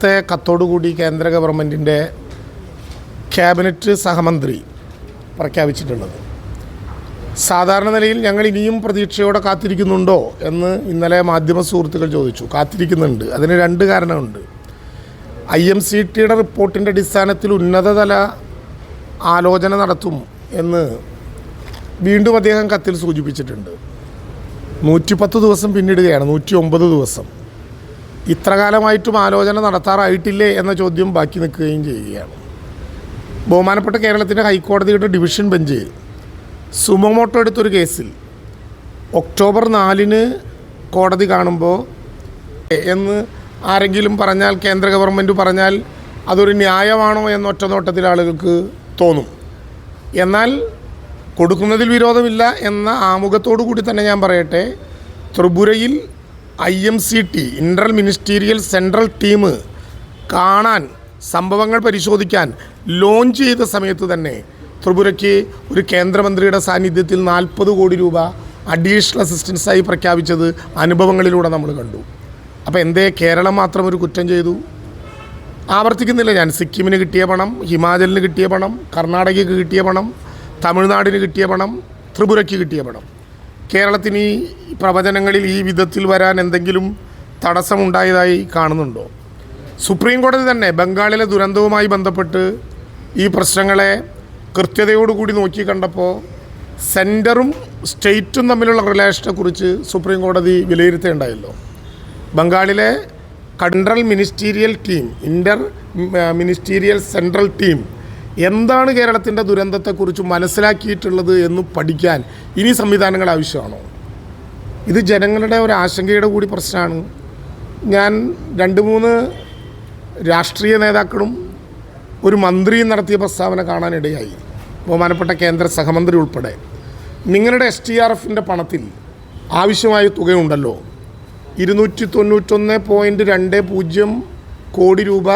ഇന്നത്തെ കത്തോടുകൂടി കേന്ദ്ര ഗവൺമെന്റിന്റെ ക്യാബിനറ്റ് സഹമന്ത്രി പ്രഖ്യാപിച്ചിട്ടുള്ളത്. സാധാരണ നിലയിൽ ഞങ്ങൾ ഇനിയും പ്രതീക്ഷയോടെ കാത്തിരിക്കുന്നുണ്ടോ എന്ന് ഇന്നലെ മാധ്യമ സുഹൃത്തുക്കൾ ചോദിച്ചു. കാത്തിരിക്കുന്നുണ്ട്. അതിന് രണ്ട് കാരണമുണ്ട്. ഐ എം സി ടിയുടെ റിപ്പോർട്ടിന്റെ അടിസ്ഥാനത്തിൽ ഉന്നതതല ആലോചന നടത്തും എന്ന് വീണ്ടും അദ്ദേഹം കത്തിൽ സൂചിപ്പിച്ചിട്ടുണ്ട്. നൂറ്റിപ്പത്ത് ദിവസം പിന്നിടുകയാണ്. നൂറ്റി ഒമ്പത് ദിവസം. ഇത്ര കാലമായിട്ടും ആലോചന നടത്താറായിട്ടില്ലേ എന്ന ചോദ്യം ബാക്കി നിൽക്കുകയും ചെയ്യുകയാണ്. ബഹുമാനപ്പെട്ട കേരളത്തിന്റെ ഹൈക്കോടതിയുടെ ഡിവിഷൻ ബെഞ്ച് സുമോമോട്ടോ എടുത്തൊരു കേസിൽ ഒക്ടോബർ നാലിന് കോടതി കാണുമ്പോൾ എന്ന് ആരെങ്കിലും പറഞ്ഞാൽ കേന്ദ്ര ഗവൺമെന്റ് പറഞ്ഞാൽ അതൊരു ന്യായമാണോ എന്ന ഒറ്റ നോട്ടത്തിൽ ആളുകൾക്ക് തോന്നും. എന്നാൽ കൊടുക്കുന്നതിൽ വിരോധമില്ല എന്ന ആമുഖത്തോടു കൂടി തന്നെ ഞാൻ പറയട്ടെ ത്രിപുരയിൽ I M C T inter ministerial central team കാണാൻ സംഭവങ്ങൾ പരിശോധിക്കാൻ ലോഞ്ച് ചെയ്ത സമയത്ത് തന്നെ ത്രിപുരയ്ക്ക് ഒരു കേന്ദ്രമന്ത്രിയുടെ സാന്നിധ്യത്തിൽ നാൽപ്പത് കോടി രൂപ അഡീഷണൽ അസിസ്റ്റൻസായി പ്രഖ്യാപിച്ചത് അനുഭവങ്ങളിലൂടെ നമ്മൾ കണ്ടു. അപ്പോൾ എന്തേ? കേരളം മാത്രം ഒരു കുറ്റം ചെയ്തു. ആവർത്തിക്കുന്നില്ല ഞാൻ. സിക്കിമിന് കിട്ടിയ പണം ഹിമാചലിന് കിട്ടിയ പണം കർണാടകയ്ക്ക് കിട്ടിയ പണം തമിഴ്നാടിന് കിട്ടിയ പണം ത്രിപുരയ്ക്ക് കിട്ടിയ പണം. കേരളത്തിന് ഈ പ്രവചനങ്ങളിൽ ഈ വിധത്തിൽ വരാൻ എന്തെങ്കിലും തടസ്സമുണ്ടായതായി കാണുന്നുണ്ടോ? സുപ്രീം കോടതി തന്നെ ബംഗാളിലെ ദുരന്തവുമായി ബന്ധപ്പെട്ട് ഈ പ്രശ്നങ്ങളെ കൃത്യതയോടുകൂടി നോക്കി കണ്ടപ്പോൾ സെന്ററും സ്റ്റേറ്റും തമ്മിലുള്ള റിലേഷനെക്കുറിച്ച് സുപ്രീം കോടതി വിലയിരുത്തേണ്ടായല്ലോ. ബംഗാളിലെ central ministerial team inter ministerial central team എന്താണ് കേരളത്തിന്റെ ദുരന്തത്തെക്കുറിച്ച് മനസ്സിലാക്കിയിട്ടുള്ളത് എന്ന് പഠിക്കാൻ ഇനി സംവിധാനങ്ങൾ ആവശ്യമാണോ? ഇത് ജനങ്ങളുടെ ഒരു ആശങ്കയുടെ കൂടി പ്രശ്നമാണ്. ഞാൻ രണ്ട് മൂന്ന് രാഷ്ട്രീയ നേതാക്കളും ഒരു മന്ത്രിയും നടത്തിയ പ്രസ്താവന കാണാനിടയായി. ബഹുമാനപ്പെട്ട കേന്ദ്ര സഹമന്ത്രി ഉൾപ്പെടെ. നിങ്ങളുടെ എസ് ടി ആർ എഫിന്റെ പണത്തിൽ ആവശ്യമായ തുകയുണ്ടല്ലോ. ഇരുന്നൂറ്റി തൊണ്ണൂറ്റൊന്ന് പോയിന്റ് രണ്ട് പൂജ്യം കോടി രൂപ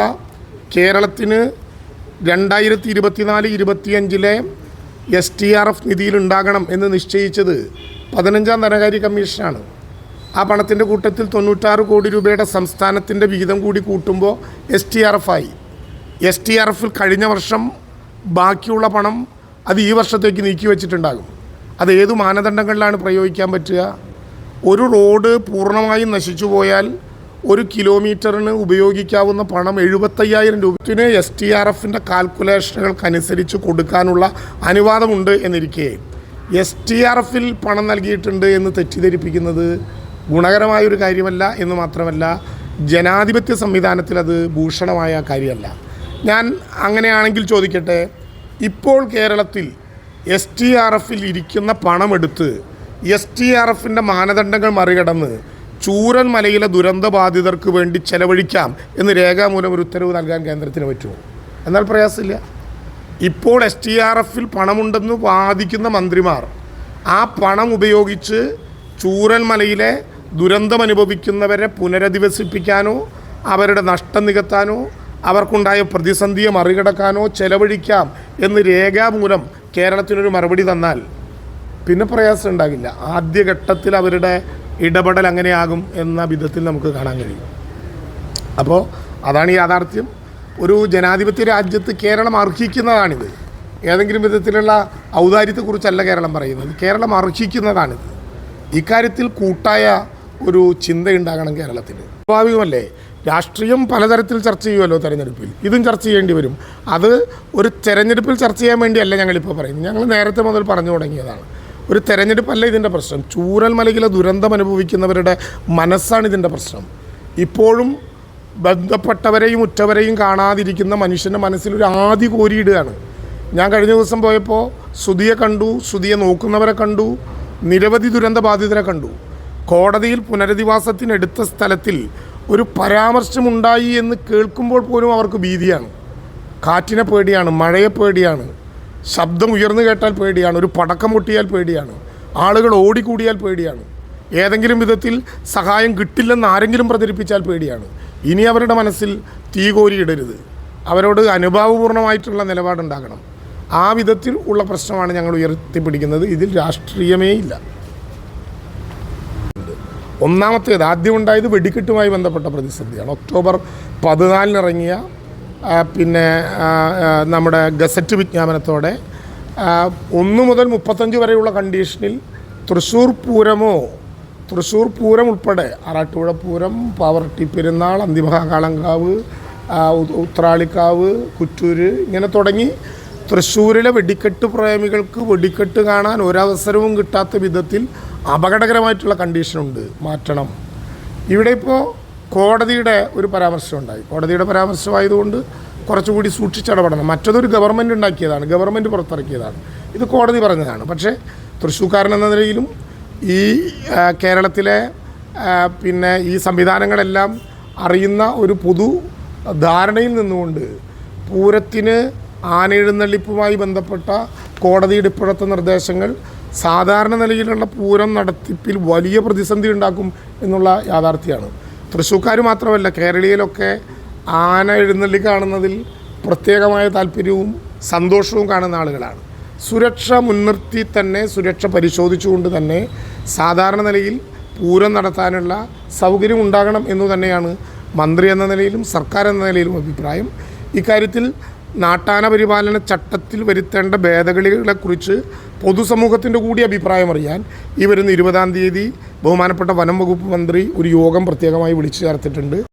കേരളത്തിന് രണ്ടായിരത്തി ഇരുപത്തിനാല് ഇരുപത്തിയഞ്ചിലെ എസ് ടി ആർ എഫ് നിധിയിൽ ഉണ്ടാകണം എന്ന് നിശ്ചയിച്ചത് പതിനഞ്ചാം ധനകാര്യ കമ്മീഷനാണ്. ആ പണത്തിന്റെ കൂട്ടത്തിൽ തൊണ്ണൂറ്റാറ് കോടി രൂപയുടെ സംസ്ഥാനത്തിന്റെ വിഹിതം കൂടി കൂട്ടുമ്പോൾ എസ് ടി ആർ എഫ് ആയി. എസ് ടി ആർ എഫിൽ കഴിഞ്ഞ വർഷം ബാക്കിയുള്ള പണം അത് ഈ വർഷത്തേക്ക് നീക്കി വെച്ചിട്ടുണ്ടാകും. അത് ഏത് മാനദണ്ഡങ്ങളിലാണ് പ്രയോഗിക്കാൻ പറ്റുക? ഒരു റോഡ് പൂർണമായും നശിച്ചു പോയാൽ ഒരു കിലോമീറ്ററിന് ഉപയോഗിക്കാവുന്ന പണം എഴുപത്തയ്യായിരം രൂപത്തിന് എസ് ടി ആർ എഫിന്റെ കാൽക്കുലേഷനുകൾക്കനുസരിച്ച് കൊടുക്കാനുള്ള അനുവാദമുണ്ട് എന്നിരിക്കെ. എസ് ടി ആർ എഫിൽ പണം നൽകിയിട്ടുണ്ട് എന്ന് തെറ്റിദ്ധരിപ്പിക്കുന്നത് ഗുണകരമായൊരു കാര്യമല്ല എന്ന് മാത്രമല്ല ജനാധിപത്യ സംവിധാനത്തിൽ അത് ഭൂഷണമായ കാര്യമല്ല. ഞാൻ അങ്ങനെയാണെങ്കിൽ ചോദിക്കട്ടെ ഇപ്പോൾ കേരളത്തിൽ എസ് ടി ആർ എഫിൽ ഇരിക്കുന്ന പണമെടുത്ത് എസ് ടി ആർ എഫിന്റെ മാനദണ്ഡങ്ങൾ മറികടന്ന് ചൂരൻ മലയിലെ ദുരന്തബാധിതർക്ക് വേണ്ടി ചെലവഴിക്കാം എന്ന് രേഖാമൂലം ഒരു ഉത്തരവ് നൽകാൻ കേന്ദ്രത്തിന് പറ്റുമോ? എന്നാൽ പ്രയാസമില്ല. ഇപ്പോൾ എസ് ടി ആർ എഫിൽ പണമുണ്ടെന്ന് വാദിക്കുന്ന മന്ത്രിമാർ ആ പണം ഉപയോഗിച്ച് ചൂരൽമലയിലെ ദുരന്തം അനുഭവിക്കുന്നവരെ പുനരധിവസിപ്പിക്കാനോ അവരുടെ നഷ്ടം നികത്താനോ അവർക്കുണ്ടായ പ്രതിസന്ധിയെ മറികടക്കാനോ ചെലവഴിക്കാം എന്ന് രേഖാമൂലം കേരളത്തിനൊരു മറുപടി തന്നാൽ പിന്നെ പ്രയാസം ഉണ്ടാകില്ല. ആദ്യഘട്ടത്തിൽ അവരുടെ ഇടപെടൽ അങ്ങനെയാകും എന്ന വിധത്തിൽ നമുക്ക് കാണാൻ കഴിയും. അപ്പോൾ അതാണ് യാഥാർത്ഥ്യം. ഒരു ജനാധിപത്യ രാജ്യത്ത് കേരളം അർഹിക്കുന്നതാണിത്. ഏതെങ്കിലും വിധത്തിലുള്ള ഔദാര്യത്തെക്കുറിച്ചല്ല കേരളം പറയുന്നത്. കേരളം അർഹിക്കുന്നതാണിത്. ഇക്കാര്യത്തിൽ കൂട്ടായ ഒരു ചിന്തയുണ്ടാകണം കേരളത്തിന് സ്വാഭാവികമല്ലേ? രാഷ്ട്രീയം പലതരത്തിൽ ചർച്ച ചെയ്യുമല്ലോ തെരഞ്ഞെടുപ്പിൽ. ഇതും ചർച്ച ചെയ്യേണ്ടി വരും. അത് ഒരു തെരഞ്ഞെടുപ്പിൽ ചർച്ച ചെയ്യാൻ വേണ്ടിയല്ല ഞങ്ങളിപ്പോൾ പറയുന്നത്. ഞങ്ങൾ നേരത്തെ മുതൽ പറഞ്ഞു തുടങ്ങിയതാണ്. ഒരു തെരഞ്ഞെടുപ്പല്ല ഇതിന്റെ പ്രശ്നം? ചൂരൽമലയിലെ ദുരന്തം അനുഭവിക്കുന്നവരുടെ മനസ്സാണ് ഇതിന്റെ പ്രശ്നം. ഇപ്പോഴും ബന്ധപ്പെട്ടവരെയും ഉറ്റവരെയും കാണാതിരിക്കുന്ന മനുഷ്യന്റെ മനസ്സിലൊരു ആദി കോരിയിടുകയാണ്. ഞാൻ കഴിഞ്ഞ ദിവസം പോയപ്പോൾ ശ്രുതിയെ കണ്ടു ശ്രുതിയെ നോക്കുന്നവരെ കണ്ടു നിരവധി ദുരന്ത ബാധിതരെ കണ്ടു. കോടതിയിൽ പുനരധിവാസത്തിനെടുത്ത സ്ഥലത്തിൽ ഒരു പരാമർശമുണ്ടായി എന്ന് കേൾക്കുമ്പോൾ പോലും അവർക്ക് ഭീതിയാണ്. കാറ്റിനെ പേടിയാണ് മഴയെ പേടിയാണ്. ശബ്ദം ഉയർന്നു കേട്ടാൽ പേടിയാണ് ഒരു പടക്കം പൊട്ടിയാൽ പേടിയാണ് ആളുകൾ ഓടിക്കൂടിയാൽ പേടിയാണ് ഏതെങ്കിലും വിധത്തിൽ സഹായം കിട്ടില്ലെന്ന് ആരെങ്കിലും പ്രചരിപ്പിച്ചാൽ പേടിയാണ്. ഇനി അവരുടെ മനസ്സിൽ തീ കോരിയിടരുത് അവരോട് അനുഭാവപൂർണമായിട്ടുള്ള നിലപാടുണ്ടാകണം. ആ വിധത്തിൽ ഉള്ള പ്രശ്നമാണ് ഞങ്ങൾ ഉയർത്തിപ്പിടിക്കുന്നത്. ഇതിൽ രാഷ്ട്രീയമേ ഇല്ല. ഒന്നാമത്തേത് ആദ്യം ഉണ്ടായത് വെടിക്കെട്ടുമായി ബന്ധപ്പെട്ട പ്രതിസന്ധിയാണ്. ഒക്ടോബർ പതിനാലിനിറങ്ങിയ പിന്നെ നമ്മുടെ ഗസറ്റ് വിജ്ഞാപനത്തോടെ ഒന്ന് മുതൽ മുപ്പത്തഞ്ച് വരെയുള്ള കണ്ടീഷനിൽ തൃശ്ശൂർ പൂരമോ തൃശ്ശൂർ പൂരം ഉൾപ്പെടെ ആറാട്ടുപുഴ പൂരം പാവർട്ടി പെരുന്നാൾ അന്തിമഹാകാളങ്കാവ് ഉത്രാളിക്കാവ് കുറ്റൂര് ഇങ്ങനെ തുടങ്ങി തൃശ്ശൂരിലെ വെടിക്കെട്ട് പ്രേമികൾക്ക് വെടിക്കെട്ട് കാണാൻ ഒരവസരവും കിട്ടാത്ത വിധത്തിൽ അപകടകരമായിട്ടുള്ള കണ്ടീഷനുണ്ട്. മാറ്റണം. ഇവിടെ ഇപ്പോൾ കോടതിയുടെ ഒരു പരാമർശം ഉണ്ടായി കോടതിയുടെ പരാമർശമായതുകൊണ്ട് കുറച്ചുകൂടി സൂക്ഷിച്ചിടപെടണം. മറ്റതൊരു ഗവൺമെന്റ് ഉണ്ടാക്കിയതാണ്. ഗവൺമെന്റ് പുറത്തിറക്കിയതാണ്. ഇത് കോടതി പറഞ്ഞതാണ്. പക്ഷേ തൃശ്ശൂക്കാരൻ എന്ന നിലയിലും ഈ കേരളത്തിലെ പിന്നെ ഈ സംവിധാനങ്ങളെല്ലാം അറിയുന്ന ഒരു പൊതു ധാരണയിൽ നിന്നുകൊണ്ട് പൂരത്തിന് ആനയെഴുന്നള്ളിപ്പുമായി ബന്ധപ്പെട്ട കോടതിയുടെ ഇപ്പോഴത്തെ നിർദ്ദേശങ്ങൾ സാധാരണ നിലയിലുള്ള പൂരം നടത്തിപ്പിൽ വലിയ പ്രതിസന്ധി ഉണ്ടാക്കും എന്നുള്ള യാഥാർത്ഥ്യമാണ്. തൃശ്ശൂർക്കാർ മാത്രമല്ല കേരളീയയിലൊക്കെ ആന എഴുന്നള്ളി കാണുന്നതിൽ പ്രത്യേകമായ താല്പര്യവും സന്തോഷവും കാണുന്ന ആളുകളാണ്. സുരക്ഷ മുൻനിർത്തി തന്നെ സുരക്ഷ പരിശോധിച്ചുകൊണ്ട് തന്നെ സാധാരണ നിലയിൽ പൂരം നടത്താനുള്ള സൗകര്യം ഉണ്ടാകണം എന്നു തന്നെയാണ് മന്ത്രി എന്ന നിലയിലും സർക്കാർ എന്ന നിലയിലും അഭിപ്രായം. ഇക്കാര്യത്തിൽ നാട്ടാന പരിപാലന ചട്ടത്തിൽ വരുത്തേണ്ട ഭേദഗതികളെക്കുറിച്ച് പൊതുസമൂഹത്തിന്റെ കൂടി അഭിപ്രായം അറിയാൻ ഈ വരുന്ന ഇരുപതാം തീയതി ബഹുമാനപ്പെട്ട വനം വകുപ്പ് മന്ത്രി ഒരു യോഗം പ്രത്യേകമായി വിളിച്ചു ചേർത്തിട്ടുണ്ട്.